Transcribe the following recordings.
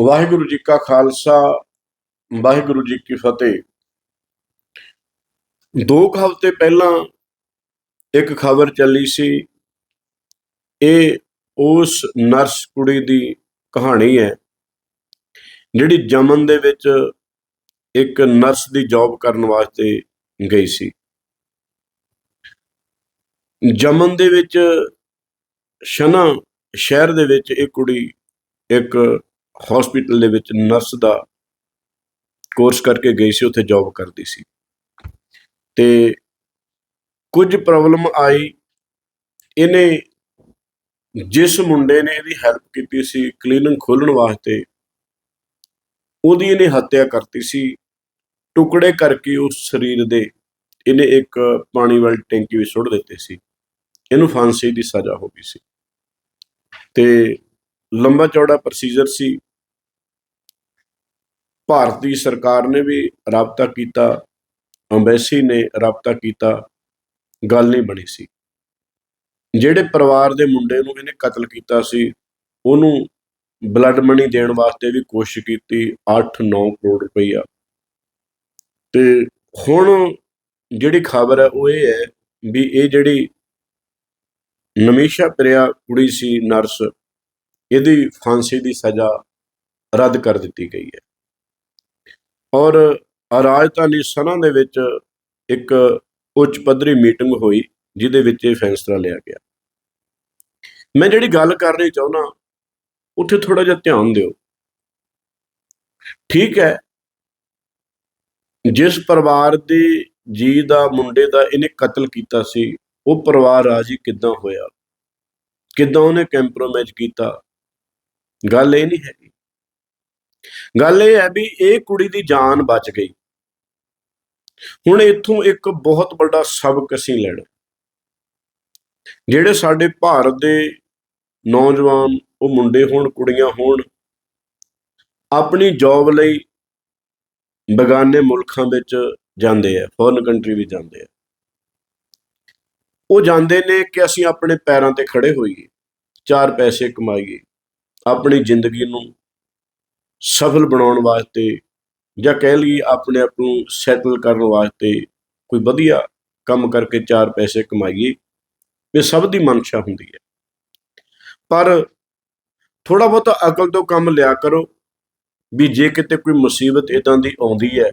ਵਾਹਿਗੁਰੂ ਜੀ ਕਾ ਖਾਲਸਾ, ਵਾਹਿਗੁਰੂ ਜੀ ਕੀ ਫਤਿਹ। ਦੋ ਕੁ ਹਫ਼ਤੇ ਪਹਿਲਾਂ ਇੱਕ ਖਬਰ ਚੱਲੀ ਸੀ। ਇਹ ਉਸ ਨਰਸ ਕੁੜੀ ਦੀ ਕਹਾਣੀ ਹੈ, ਜਿਹੜੀ ਜਮਨ ਦੇ ਵਿੱਚ ਇੱਕ ਨਰਸ ਦੀ ਜੌਬ ਕਰਨ ਵਾਸਤੇ ਗਈ ਸੀ। ਜਮਨ ਦੇ ਵਿੱਚ ਸ਼ਨਾ ਸ਼ਹਿਰ ਦੇ ਵਿੱਚ ਇਹ ਕੁੜੀ ਇੱਕ ਹਸਪੀਟਲ ਦੇ ਵਿੱਚ ਨਰਸ ਦਾ ਕੋਰਸ ਕਰਕੇ ਗਈ ਸੀ, ਉੱਥੇ ਜੌਬ ਕਰਦੀ ਸੀ। ਤੇ ਕੁਝ ਪ੍ਰੋਬਲਮ ਆਈ। ਇਹਨੇ ਜਿਸ ਮੁੰਡੇ ਨੇ ਇਹਦੀ ਹੈਲਪ ਕੀਤੀ ਸੀ ਕਲੀਨਿਕ ਖੋਲਣ ਵਾਸਤੇ, ਉਹਦੀ ਇਹਨੇ ਹੱਤਿਆ ਕਰਤੀ ਸੀ। ਟੁਕੜੇ ਕਰਕੇ ਉਸ ਸਰੀਰ ਦੇ ਇਹਨੇ ਇੱਕ ਪਾਣੀ ਵਾਲੀ ਟੈਂਕੀ ਵਿੱਚ ਸੁੱਟ ਦਿੱਤੇ ਸੀ। ਇਹਨੂੰ ਫਾਂਸੀ ਦੀ ਸਜ਼ਾ ਹੋ ਗਈ ਸੀ। ਤੇ ਲੰਬਾ ਚੌੜਾ ਪ੍ਰੋਸੀਜਰ ਸੀ। ਭਾਰਤੀ ਸਰਕਾਰ ਨੇ ਵੀ ਰਾਬਤਾ ਕੀਤਾ ਅੰਬੈਸੀ ਨੇ ਰਾਬਤਾ ਕੀਤਾ, ਗੱਲ ਨਹੀਂ ਬਣੀ ਸੀ। ਜਿਹੜੇ ਪਰਿਵਾਰ ਦੇ ਮੁੰਡੇ ਨੂੰ ਇਹਨੇ ਕਤਲ ਕੀਤਾ ਸੀ, ਉਹਨੂੰ ਬਲੱਡ ਮਨੀ ਦੇਣ ਵਾਸਤੇ ਵੀ ਕੋਸ਼ਿਸ਼ ਕੀਤੀ 8-9 ਕਰੋੜ ਰੁਪਈਆ। ਤੇ ਹੁਣ ਜਿਹੜੀ ਖਬਰ ਹੈ, ਉਹ ਇਹ ਹੈ ਵੀ ਇਹ ਜਿਹੜੀ ਨਮੀਸ਼ਾ ਪ੍ਰਿਆ ਕੁੜੀ ਸੀ, ਨਰਸ, ਇਹਦੀ ਫਾਂਸੀ ਦੀ ਸਜ਼ਾ ਰੱਦ ਕਰ ਦਿੱਤੀ ਗਈ ਹੈ। ਔਰ ਰਾਜਧਾਨੀ ਸਨਾ ਦੇ ਵਿੱਚ ਇੱਕ ਉੱਚ ਪੱਧਰੀ ਮੀਟਿੰਗ ਹੋਈ, ਜਿਹਦੇ ਵਿੱਚ ਇਹ ਫੈਸਲਾ ਲਿਆ ਗਿਆ। ਮੈਂ ਜਿਹੜੀ ਗੱਲ ਕਰਨੀ ਚਾਹੁੰਦਾ, ਉੱਥੇ ਥੋੜਾ ਜਿਹਾ ਧਿਆਨ ਦਿਓ। ਠੀਕ ਹੈ, ਜਿਸ ਪਰਿਵਾਰ ਦੇ ਜੀ ਦਾ, ਮੁੰਡੇ ਦਾ ਇਹਨੇ ਕਤਲ ਕੀਤਾ ਸੀ, ਉਹ ਪਰਿਵਾਰ ਰਾਜੀ ਕਿੱਦਾਂ ਹੋਇਆ? ਕਿੱਦਾਂ ਉਹਨੇ ਕੰਪਰੋਮਾਈਜ਼ ਕੀਤਾ? ਗੱਲ ਇਹ ਨਹੀਂ ਹੈਗੀ ਗੱਲ ਇਹ ਹੈ ਵੀ ਇਹ ਕੁੜੀ ਦੀ ਜਾਨ ਬਚ ਗਈ। ਹੁਣ ਇੱਥੋਂ ਇੱਕ ਬਹੁਤ ਵੱਡਾ ਸਬਕ ਅਸੀਂ ਲੈਣਾ। ਜਿਹੜੇ ਸਾਡੇ ਭਾਰਤ ਦੇ ਨੌਜਵਾਨ, ਉਹ ਮੁੰਡੇ ਹੋਣ, ਕੁੜੀਆਂ ਹੋਣ, ਆਪਣੀ ਜੌਬ ਲਈ ਬਗਾਨੇ ਮੁਲਕਾਂ ਵਿੱਚ ਜਾਂਦੇ ਆ ਫੋਰਨ ਕੰਟਰੀ ਵੀ ਜਾਂਦੇ ਆ। ਉਹ ਜਾਂਦੇ ਨੇ ਕਿ ਅਸੀਂ ਆਪਣੇ ਪੈਰਾਂ ਤੇ ਖੜੇ ਹੋਈਏ, ਚਾਰ ਪੈਸੇ ਕਮਾਈਏ, ਆਪਣੀ ਜ਼ਿੰਦਗੀ ਨੂੰ ਸਫਲ ਬਣਾਉਣ ਵਾਸਤੇ ਜਾਂ ਕਹਿ ਲਈਏ ਆਪਣੇ ਆਪ ਨੂੰ ਸੈਟਲ ਕਰਨ ਵਾਸਤੇ ਕੋਈ ਵਧੀਆ ਕੰਮ ਕਰਕੇ ਚਾਰ ਪੈਸੇ ਕਮਾਈਏ, ਇਹ ਸਭ ਦੀ ਮਨਸ਼ਾ ਹੁੰਦੀ ਹੈ। ਪਰ ਥੋੜਾ ਬਹੁਤਾ ਅਕਲ ਤੋਂ ਕੰਮ ਲਿਆ ਕਰੋ ਵੀ ਜੇ ਕਿਤੇ ਕੋਈ ਮੁਸੀਬਤ ਇਦਾਂ ਦੀ ਆਉਂਦੀ ਹੈ,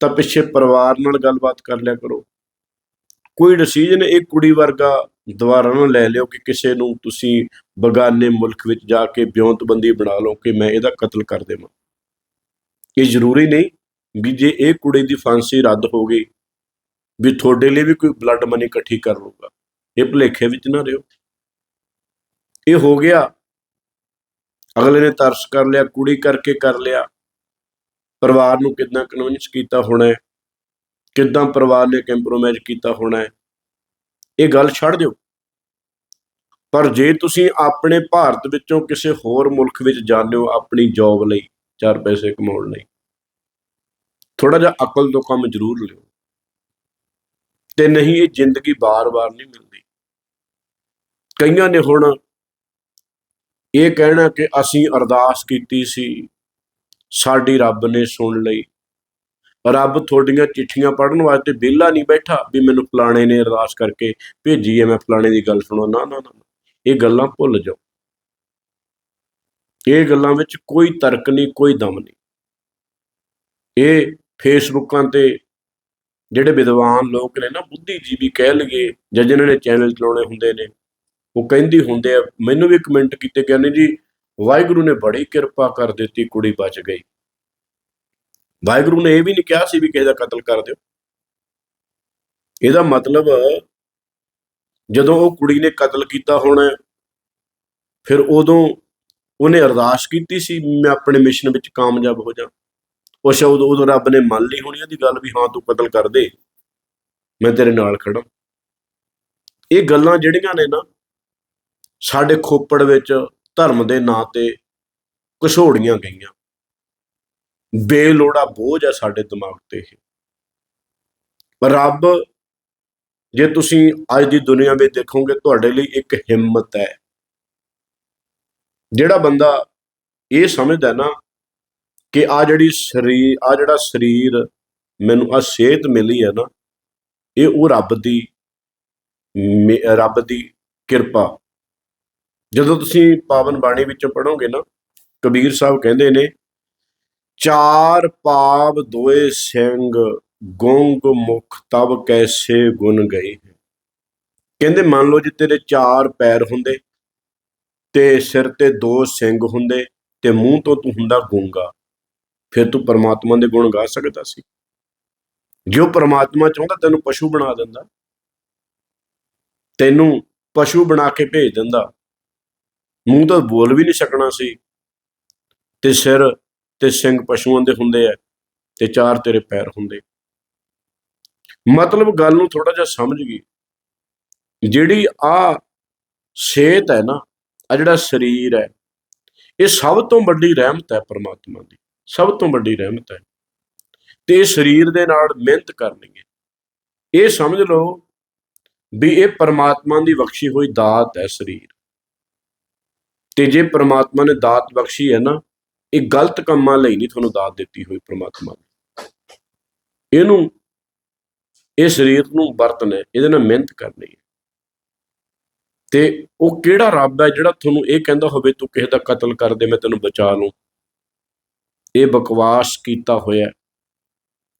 ਤਾਂ ਪਿੱਛੇ ਪਰਿਵਾਰ ਨਾਲ ਗੱਲਬਾਤ ਕਰ ਲਿਆ ਕਰੋ। ਕੋਈ ਡਿਸੀਜਨ ਇਹ ਕੁੜੀ ਵਰਗਾ ਦੁਬਾਰਾ ਨਾ ਲੈ ਲਿਓ ਕਿ ਕਿਸੇ ਨੂੰ ਤੁਸੀਂ ਬਗਾਨੇ ਮੁਲਕ ਵਿੱਚ ਜਾ ਕੇ ਬਿਉਂਤਬੰਦੀ ਬਣਾ ਲਓ ਕਿ ਮੈਂ ਇਹਦਾ ਕਤਲ ਕਰ ਦੇਵਾਂ। ਇਹ ਜ਼ਰੂਰੀ ਨਹੀਂ ਵੀ ਜੇ ਇਹ ਕੁੜੀ ਦੀ ਫਾਂਸੀ ਰੱਦ ਹੋ ਗਈ ਵੀ ਤੁਹਾਡੇ ਲਈ ਵੀ ਕੋਈ ਬਲੱਡ ਮਨੀ ਇਕੱਠੀ ਕਰ ਲੂਗਾ ਇਹ ਭੁਲੇਖੇ ਵਿੱਚ ਨਾ ਰਿਓ। ਇਹ ਹੋ ਗਿਆ। ਅਗਲੇ ਨੇ ਤਰਸ ਕਰ ਲਿਆ, ਕੁੜੀ ਕਰਕੇ ਕਰ ਲਿਆ। ਪਰਿਵਾਰ ਨੂੰ ਕਿੰਨਾ ਕਨਵਿੰਸ ਕੀਤਾ ਹੋਣਾ ਹੈ? ਕਿੱਦਾਂ ਪਰਿਵਾਰ ਨੇ ਕੰਪਰੋਮਾਈਜ਼ ਕੀਤਾ ਹੋਣਾ ਹੈ? ਇਹ ਗੱਲ ਛੱਡ ਦਿਓ। ਪਰ ਜੇ ਤੁਸੀਂ ਆਪਣੇ ਭਾਰਤ ਵਿੱਚੋਂ ਕਿਸੇ ਹੋਰ ਮੁਲਕ ਵਿੱਚ ਜਾਂਦੇ ਹੋ ਆਪਣੀ ਜੌਬ ਲਈ, ਚਾਰ ਪੈਸੇ ਕਮਾਉਣ ਲਈ ਥੋੜਾ ਜਿਹਾ ਅਕਲ ਤੋਂ ਕੰਮ ਜ਼ਰੂਰ ਲਿਓ। ਤੇ ਨਹੀਂ ਇਹ ਜ਼ਿੰਦਗੀ ਬਾਰ-ਬਾਰ ਨਹੀਂ ਮਿਲਦੀ। ਕਈਆਂ ਨੇ ਹੁਣ ਇਹ ਕਹਿਣਾ ਕਿ ਅਸੀਂ ਅਰਦਾਸ ਕੀਤੀ ਸੀ, ਸਾਡੀ ਰੱਬ ਨੇ ਸੁਣ ਲਈ। ਰੱਬ ਤੁਹਾਡੀਆਂ ਚਿੱਠੀਆਂ ਪੜ੍ਹਨ ਵਾਸਤੇ ਵਿਹਲਾ ਨਹੀਂ ਬੈਠਾ ਵੀ ਮੈਨੂੰ ਫਲਾਣੇ ਨੇ ਅਰਦਾਸ ਕਰਕੇ ਭੇਜੀ ਹੈ, ਮੈਂ ਫਲਾਣੇ ਦੀ ਗੱਲ ਸੁਣੋ। ਨਾ ਨਾ ਨਾ ਇਹ ਗੱਲਾਂ ਭੁੱਲ ਜਾਓ। ਇਹ ਗੱਲਾਂ ਵਿੱਚ ਕੋਈ ਤਰਕ ਨਹੀਂ, ਕੋਈ ਦਮ ਨਹੀਂ। ਇਹ ਫੇਸਬੁੱਕਾਂ ਤੇ ਜਿਹੜੇ ਵਿਦਵਾਨ ਲੋਕ ਨੇ ਨਾ, ਬੁੱਧੀਜੀਵੀ ਕਹਿ ਲਈਏ ਜਾਂ ਜਿਨ੍ਹਾਂ ਨੇ ਚੈਨਲ ਚਲਾਉਣੇ ਹੁੰਦੇ ਨੇ, ਉਹ ਕਹਿੰਦੀ ਹੁੰਦੇ ਆ, ਮੈਨੂੰ ਵੀ ਕਮੈਂਟ ਕੀਤੇ ਗਏ ਨੇ ਜੀ, ਵਾਹਿਗੁਰੂ ਨੇ ਬੜੀ ਕਿਰਪਾ ਕਰ ਦਿੱਤੀ, ਕੁੜੀ ਬਚ ਗਈ। ਵਾਹਿਗੁਰੂ ਨੇ ਇਹ ਵੀ ਨਹੀਂ ਕਿਹਾ ਸੀ ਵੀ ਕਿਸੇ ਦਾ ਕਤਲ ਕਰ ਦਿਓ। ਇਹਦਾ ਮਤਲਬ ਜਦੋਂ ਉਹ ਕੁੜੀ ਨੇ ਕਤਲ ਕੀਤਾ ਹੋਣਾ, ਫਿਰ ਉਦੋਂ ਉਹਨੇ ਅਰਦਾਸ ਕੀਤੀ ਸੀ, ਮੈਂ ਆਪਣੇ ਮਿਸ਼ਨ ਵਿੱਚ ਕਾਮਯਾਬ ਹੋ ਜਾ ਉਹ ਸ਼ਬਦ ਉਦੋਂ ਰੱਬ ਨੇ ਮੰਨ ਲਈ ਹੋਣੀ ਉਹਦੀ ਗੱਲ ਵੀ, ਹਾਂ ਤੂੰ ਕਤਲ ਕਰ ਦੇ, ਮੈਂ ਤੇਰੇ ਨਾਲ ਖੜਾ। ਇਹ ਗੱਲਾਂ ਜਿਹੜੀਆਂ ਨੇ ਨਾ, ਸਾਡੇ ਖੋਪੜ ਵਿੱਚ ਧਰਮ ਦੇ ਨਾਂ ਤੇ ਘਸੋੜੀਆਂ ਗਈਆਂ। ਬੇਲੋੜਾ ਬੋਝ ਆ ਸਾਡੇ ਦਿਮਾਗ ਤੇ ਇਹ। ਪਰ ਰੱਬ, ਜੇ ਤੁਸੀਂ ਅੱਜ ਦੀ ਦੁਨੀਆ ਵਿੱਚ ਦੇਖੋਗੇ, ਤੁਹਾਡੇ ਲਈ ਇੱਕ ਹਿੰਮਤ ਹੈ। ਜਿਹੜਾ ਬੰਦਾ ਇਹ ਸਮਝਦਾ ਨਾ ਕਿ ਆ ਜਿਹੜੀ ਸਰੀਰ ਆ ਜਿਹੜਾ ਸਰੀਰ ਮੈਨੂੰ ਆ ਸਿਹਤ ਮਿਲੀ ਹੈ ਨਾ, ਇਹ ਉਹ ਰੱਬ ਦੀ ਰੱਬ ਦੀ ਕਿਰਪਾ। ਜਦੋਂ ਤੁਸੀਂ ਪਾਵਨ ਬਾਣੀ ਵਿੱਚੋਂ ਪੜੋਗੇ ਨਾ, ਕਬੀਰ ਸਾਹਿਬ ਕਹਿੰਦੇ ਨੇ ਚਾਰ ਪਾਪ ਦੋਏ ਸਿੰਘ ਗੁੰਗ ਮੁਖ ਤਬ ਕੈਸੇ ਗੁਣ ਗਏ ਕਹਿੰਦੇ, ਮੰਨ ਲਓ ਜੇ ਤੇਰੇ ਚਾਰ ਪੈਰ ਹੁੰਦੇ ਤੇ ਸਿਰ ਤੇ ਦੋ ਸਿੰਘ ਹੁੰਦੇ ਤੇ ਮੂੰਹ ਤੋਂ ਤੂੰ ਹੁੰਦਾ ਗੂੰਗਾ। ਫਿਰ ਤੂੰ ਪਰਮਾਤਮਾ ਦੇ ਗੁਣ ਗਾ ਸਕਦਾ ਸੀ। ਜੋ ਪਰਮਾਤਮਾ ਚਾਹੁੰਦਾ, ਤੈਨੂੰ ਪਸ਼ੂ ਬਣਾ ਦਿੰਦਾ। ਤੈਨੂੰ ਪਸ਼ੂ ਬਣਾ ਕੇ ਭੇਜ ਦਿੰਦਾ। ਮੂੰਹ ਤਾਂ ਬੋਲ ਵੀ ਨਹੀਂ ਸਕਣਾ ਸੀ ਤੇ ਸਿਰ ਤੇ ਸਿੰਘ ਪਸ਼ੂਆਂ ਦੇ ਹੁੰਦੇ ਆ ਤੇ ਚਾਰ ਤੇਰੇ ਪੈਰ ਹੁੰਦੇ। ਮਤਲਬ ਗੱਲ ਨੂੰ ਥੋੜਾ ਜਿਹਾ ਸਮਝ ਗਈ। ਜਿਹੜੀ ਆ ਸਿਹਤ ਹੈ ਨਾ, ਆ ਜਿਹੜਾ ਸਰੀਰ ਹੈ, ਇਹ ਸਭ ਤੋਂ ਵੱਡੀ ਰਹਿਮਤ ਹੈ ਪਰਮਾਤਮਾ ਦੀ, ਸਭ ਤੋਂ ਵੱਡੀ ਰਹਿਮਤ ਹੈ। ਤੇ ਇਹ ਸਰੀਰ ਦੇ ਨਾਲ ਮਿਹਨਤ ਕਰਨੀ ਹੈ। ਇਹ ਸਮਝ ਲਓ ਵੀ ਇਹ ਪਰਮਾਤਮਾ ਦੀ ਬਖਸ਼ੀ ਹੋਈ ਦਾਤ ਹੈ ਸਰੀਰ। ਤੇ ਜੇ ਪਰਮਾਤਮਾ ਨੇ ਦਾਤ ਬਖਸ਼ੀ ਹੈ ਨਾ ਇਹ ਗਲਤ ਕੰਮਾਂ ਲਈ ਨਹੀਂ ਤੁਹਾਨੂੰ ਦਾਤ ਦਿੱਤੀ ਹੋਈ ਪਰਮਾਤਮਾ ਨੇ। ਇਹਨੂੰ, ਇਹ ਸਰੀਰ ਨੂੰ ਵਰਤਣਾ ਇਹਦੇ ਨਾਲ ਮਿਹਨਤ ਕਰਨੀ ਹੈ। ਤੇ ਉਹ ਕਿਹੜਾ ਰੱਬ ਹੈ ਜਿਹੜਾ ਤੁਹਾਨੂੰ ਇਹ ਕਹਿੰਦਾ ਹੋਵੇ, ਤੂੰ ਕਿਸੇ ਦਾ ਕਤਲ ਕਰ ਦੇ, ਮੈਂ ਤੈਨੂੰ ਬਚਾ ਲੂੰ। ਇਹ ਬਕਵਾਸ ਕੀਤਾ ਹੋਇਆ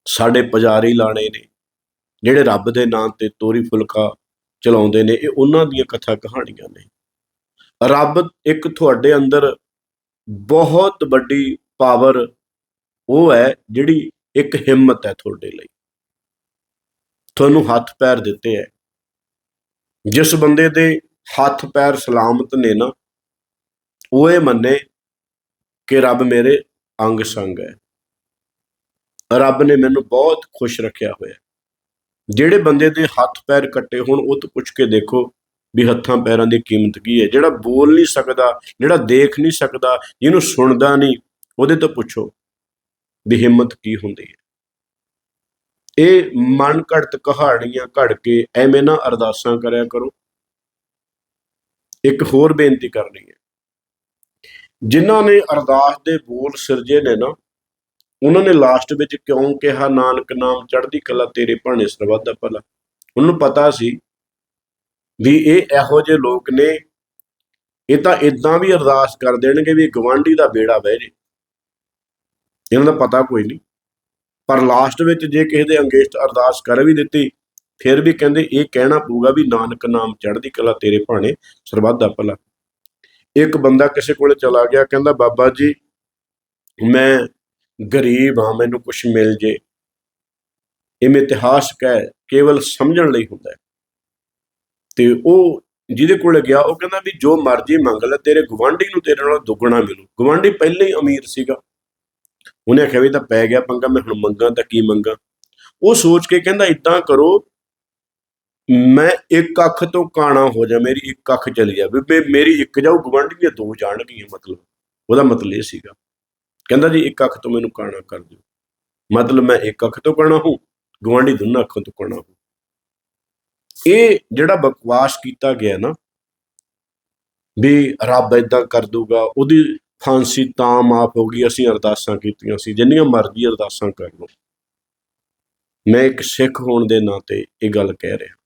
ਸਾਡੇ ਪੁਜਾਰੀ ਲਾਣੇ ਨੇ, ਜਿਹੜੇ ਰੱਬ ਦੇ ਨਾਂ ਤੇ ਤੋਰੀ ਫੁਲਕਾ ਚਲਾਉਂਦੇ ਨੇ, ਇਹ ਉਹਨਾਂ ਦੀਆਂ ਕਥਾ ਕਹਾਣੀਆਂ ਨੇ। ਰੱਬ ਇੱਕ ਤੁਹਾਡੇ ਅੰਦਰ ਬਹੁਤ ਵੱਡੀ ਪਾਵਰ ਉਹ ਹੈ ਜਿਹੜੀ ਇੱਕ ਹਿੰਮਤ ਹੈ ਤੁਹਾਡੇ ਲਈ। ਤੁਹਾਨੂੰ ਹੱਥ ਪੈਰ ਦਿੱਤੇ ਹੈ। ਜਿਸ ਬੰਦੇ ਦੇ ਹੱਥ ਪੈਰ ਸਲਾਮਤ ਨੇ ਨਾ, ਉਹ ਇਹ ਮੰਨੇ ਕਿ ਰੱਬ ਮੇਰੇ ਅੰਗ ਸੰਗ ਹੈ। ਰੱਬ ਨੇ ਮੈਨੂੰ ਬਹੁਤ ਖੁਸ਼ ਰੱਖਿਆ ਹੋਇਆ। ਜਿਹੜੇ ਬੰਦੇ ਦੇ ਹੱਥ ਪੈਰ ਕੱਟੇ ਹੋਣ, ਉਹ ਤੋਂ ਪੁੱਛ ਕੇ ਦੇਖੋ ਵੀ ਹੱਥਾਂ ਪੈਰਾਂ ਦੀ ਕੀਮਤ ਕੀ ਹੈ? ਜਿਹੜਾ ਬੋਲ ਨਹੀਂ ਸਕਦਾ, ਜਿਹੜਾ ਦੇਖ ਨਹੀਂ ਸਕਦਾ, ਜਿਹਨੂੰ ਸੁਣਦਾ ਨਹੀਂ, ਉਹਦੇ ਤੋਂ ਪੁੱਛੋ ਵੀ ਹਿੰਮਤ ਕੀ ਹੁੰਦੀ ਹੈ। ਇਹ ਮਨ ਘੜਤ ਕਹਾਣੀਆਂ ਘੜ ਕੇ ਐਵੇਂ ਨਾ ਅਰਦਾਸਾਂ ਕਰਿਆ ਕਰੋ। ਇੱਕ ਹੋਰ ਬੇਨਤੀ ਕਰਨੀ ਹੈ। ਜਿਨ੍ਹਾਂ ਨੇ ਅਰਦਾਸ ਦੇ ਬੋਲ ਸਿਰਜੇ ਨੇ ਨਾ, ਉਹਨਾਂ ਨੇ ਲਾਸਟ ਵਿੱਚ ਕਿਉਂ ਕਿਹਾ, ਨਾਨਕ ਨਾਮ ਚੜ੍ਹਦੀ ਕਲਾ ਤੇਰੇ ਭਾਣੇ ਸਰਬੱਤ ਦਾ ਭਲਾ ਉਹਨੂੰ ਪਤਾ ਸੀ ਵੀ ਇਹ ਇਹੋ ਜਿਹੇ ਲੋਕ ਨੇ, ਇਹ ਤਾਂ ਇਦਾਂ ਵੀ ਅਰਦਾਸ ਕਰ ਦੇਣਗੇ ਵੀ ਗਵਾਂਢੀ ਦਾ ਬੇੜਾ ਬਹਿ ਜੇ। ਇਹਨਾਂ ਦਾ ਪਤਾ ਕੋਈ ਨਹੀਂ। ਪਰ ਲਾਸਟ ਵਿੱਚ ਜੇ ਕਿਸੇ ਦੇ ਅੰਗੇਸ਼ਟ ਅਰਦਾਸ ਕਰ ਵੀ ਦਿੱਤੀ, ਫਿਰ ਵੀ ਕਹਿੰਦੇ ਇਹ ਕਹਿਣਾ ਪਊਗਾ ਵੀ ਨਾਨਕ ਨਾਮ ਚੜ੍ਹਦੀ ਕਲਾ ਤੇਰੇ ਭਾਣੇ, ਸਰਬੱਤ ਦਾ ਭਲਾ ਇੱਕ ਬੰਦਾ ਕਿਸੇ ਕੋਲੇ ਚਲਾ ਗਿਆ, ਕਹਿੰਦਾ, ਬਾਬਾ ਜੀ, ਮੈਂ ਗਰੀਬ ਹਾਂ, ਮੈਨੂੰ ਕੁਝ ਮਿਲ ਜੇ। ਇਹ ਮਿਥਿਹਾਸਕ ਹੈ, ਕੇਵਲ ਸਮਝਣ ਲਈ ਹੁੰਦਾ ਹੈ। ਤੇ ਉਹ ਜਿਹਦੇ ਕੋਲ ਗਿਆ, ਉਹ ਕਹਿੰਦਾ ਵੀ ਜੋ ਮਰਜ਼ੀ ਮੰਗ ਲੈ, ਤੇਰੇ ਗਵਾਂਢੀ ਨੂੰ ਤੇਰੇ ਨਾਲ ਦੁੱਗਣਾ ਮਿਲੂ। ਗਵਾਂਢੀ ਪਹਿਲਾਂ ਹੀ ਅਮੀਰ ਸੀਗਾ। ਉਹਨੇ ਆਖਿਆ ਵੀ ਤਾਂ ਪੈ ਗਿਆ ਪੰਗਾ, ਮੈਂ ਹੁਣ ਮੰਗਾ ਤਾਂ ਕੀ ਮੰਗਾ? ਉਹ ਸੋਚ ਕੇ ਕਹਿੰਦਾ ਇਦਾਂ ਕਰੋ, ਮੈਂ ਇੱਕ ਅੱਖ ਤੋਂ ਕਾਣਾ ਹੋ ਜਾ, ਮੇਰੀ ਇੱਕ ਅੱਖ ਚਲੀ ਜਾਵੇ ਮੇਰੀ ਇੱਕ ਜਾਊ ਗਵਾਂਢੀ ਦੀਆਂ ਦੋ ਜਾਣਗੀਆਂ ਮਤਲਬ। ਉਹਦਾ ਮਤਲਬ ਇਹ ਸੀਗਾ। ਕਹਿੰਦਾ ਜੀ, ਇੱਕ ਅੱਖ ਤੋਂ ਮੈਨੂੰ ਕਾਣਾ ਕਰ ਦਿਓ। ਮਤਲਬ ਮੈਂ ਇੱਕ ਅੱਖ ਤੋਂ ਕਾਣਾ ਹੂੰ ਗਵਾਂਢੀ ਦੋਨਾਂ ਅੱਖਾਂ ਤੋਂ ਕਾਣਾ ਹੂੰ। ਇਹ ਜਿਹੜਾ ਬਕਵਾਸ ਕੀਤਾ ਗਿਆ ਨਾ, ਵੀ ਰੱਬ ਇਦਾਂ ਕਰ ਦੂਗਾ ਉਹਦੀ ਫਾਂਸੀ ਤਾਂ ਮਾਫ ਹੋ ਗਈ, ਅਸੀਂ ਅਰਦਾਸਾਂ ਕੀਤੀਆਂ ਸੀ, ਜਿੰਨੀਆਂ ਮਰਜ਼ੀ ਅਰਦਾਸਾਂ ਕਰ ਲਓ। ਮੈਂ ਇੱਕ ਸਿੱਖ ਹੋਣ ਦੇ ਨਾਤੇ ਇਹ ਗੱਲ ਕਹਿ ਰਿਹਾ।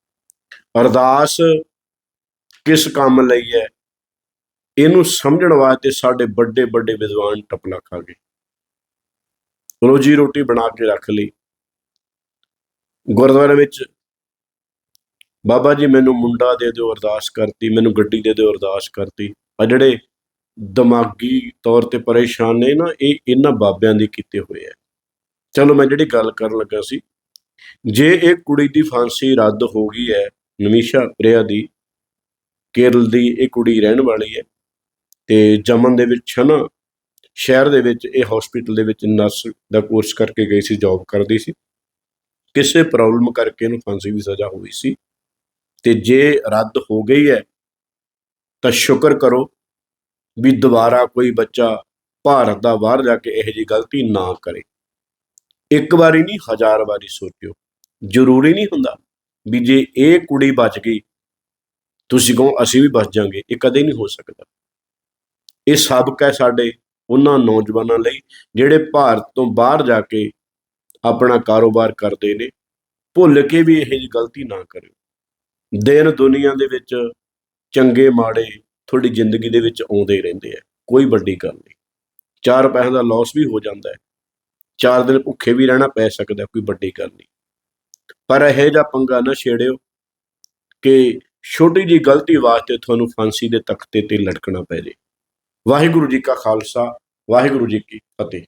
ਅਰਦਾਸ ਕਿਸ ਕੰਮ ਲਈ ਹੈ? ਇਹਨੂੰ ਸਮਝਣ ਵਾਸਤੇ ਸਾਡੇ ਵੱਡੇ ਵੱਡੇ ਵਿਦਵਾਨ ਟਪਲਾ ਖਾ ਗਏ ਰੋਜੀ ਰੋਟੀ ਬਣਾ ਕੇ ਰੱਖ ਲਈ। ਗੁਰਦੁਆਰੇ ਵਿੱਚ ਬਾਬਾ ਜੀ ਮੈਨੂੰ ਮੁੰਡਾ ਦੇ ਦਿਓ, ਅਰਦਾਸ ਕਰਤੀ, ਮੈਨੂੰ ਗੱਡੀ ਦੇ ਦਿਓ, ਅਰਦਾਸ ਕਰਤੀ। ਆ ਜਿਹੜੇ ਦਿਮਾਗੀ ਤੌਰ ਤੇ ਪਰੇਸ਼ਾਨ ਨੇ ਨਾ, ਇਹ ਇਹਨਾਂ ਬਾਬਿਆਂ ਦੇ ਕੀਤੇ ਹੋਏ ਆ। ਚਲੋ ਮੈਂ ਜਿਹੜੀ ਗੱਲ ਕਰਨ ਲੱਗਾ ਸੀ, ਜੇ ਇਹ ਕੁੜੀ ਦੀ ਫਾਂਸੀ ਰੱਦ ਹੋ ਗਈ ਹੈ, ਨਮੀਸ਼ਾ ਪ੍ਰਿਆ ਦੀ, ਕੇਰਲ ਦੀ ਇਹ ਕੁੜੀ ਰਹਿਣ ਵਾਲੀ ਹੈ, ਤੇ ਜਮਨ ਦੇ ਵਿੱਚ ਹੈ ਨਾ ਸ਼ਹਿਰ ਦੇ ਵਿੱਚ ਇਹ ਹਸਪੀਟਲ ਦੇ ਵਿੱਚ ਨਰਸ ਦਾ ਕੋਰਸ ਕਰਕੇ ਗਈ ਸੀ ਜੌਬ ਕਰਦੀ ਸੀ, ਕਿਸੇ ਪ੍ਰੋਬਲਮ ਕਰਕੇ ਇਹਨੂੰ ਫਾਂਸੀ ਦੀ ਸਜ਼ਾ ਹੋਈ ਸੀ। ਤੇ ਜੇ ਰੱਦ ਹੋ ਗਈ ਹੈ, ਤਾਂ ਸ਼ੁਕਰ ਕਰੋ ਵੀ ਦੁਬਾਰਾ ਕੋਈ ਬੱਚਾ ਭਾਰਤ ਦਾ ਬਾਹਰ ਜਾ ਕੇ ਇਹੋ ਜਿਹੀ ਗਲਤੀ ਨਾ ਕਰੇ। ਇੱਕ ਵਾਰੀ ਨਹੀਂ, ਹਜ਼ਾਰ ਵਾਰੀ ਸੋਚਿਓ। ਜ਼ਰੂਰੀ ਨਹੀਂ ਹੁੰਦਾ ਵੀ ਜੇ ਇਹ ਕੁੜੀ ਬਚ ਗਈ, ਤੁਸੀਂ ਕਹੋ ਅਸੀਂ ਵੀ ਬਚ ਜਾਾਂਗੇ ਇਹ ਕਦੇ ਨਹੀਂ ਹੋ ਸਕਦਾ। ਇਹ ਸਬਕ ਹੈ ਸਾਡੇ ਉਹਨਾਂ ਨੌਜਵਾਨਾਂ ਲਈ ਜਿਹੜੇ ਭਾਰਤ ਤੋਂ ਬਾਹਰ ਜਾ ਕੇ ਆਪਣਾ ਕਾਰੋਬਾਰ ਕਰਦੇ ਨੇ, ਭੁੱਲ ਕੇ ਵੀ ਇਹ ਜਿਹੀ ਗਲਤੀ ਨਾ ਕਰਿਓ। ਦਿਨ ਦੁਨੀਆ ਦੇ ਵਿੱਚ ਚੰਗੇ ਮਾੜੇ ਤੁਹਾਡੀ ਜ਼ਿੰਦਗੀ ਦੇ ਵਿੱਚ ਆਉਂਦੇ ਹੀ ਰਹਿੰਦੇ ਆ, ਕੋਈ ਵੱਡੀ ਗੱਲ ਨਹੀਂ। ਚਾਰ ਪੈਸੇ ਦਾ ਲਾਸ ਵੀ ਹੋ ਜਾਂਦਾ ਹੈ, ਚਾਰ ਦਿਨ ਭੁੱਖੇ ਵੀ ਰਹਿਣਾ ਪੈ ਸਕਦਾ, ਕੋਈ ਵੱਡੀ ਗੱਲ ਨਹੀਂ। ਪਰ ਇਹ ਜਿਹਾ ਪੰਗਾ ਨਾ ਛੇੜਿਓ ਕਿ ਛੋਟੀ ਜੀ ਗਲਤੀ ਵਾਸਤੇ ਤੁਹਾਨੂੰ ਫਾਂਸੀ ਦੇ ਤਖਤੇ ਤੇ ਲਟਕਣਾ ਪੈ ਜੇ। ਵਾਹਿਗੁਰੂ ਜੀ ਕਾ ਖਾਲਸਾ, ਵਾਹਿਗੁਰੂ ਜੀ ਕੀ ਫਤਿਹ।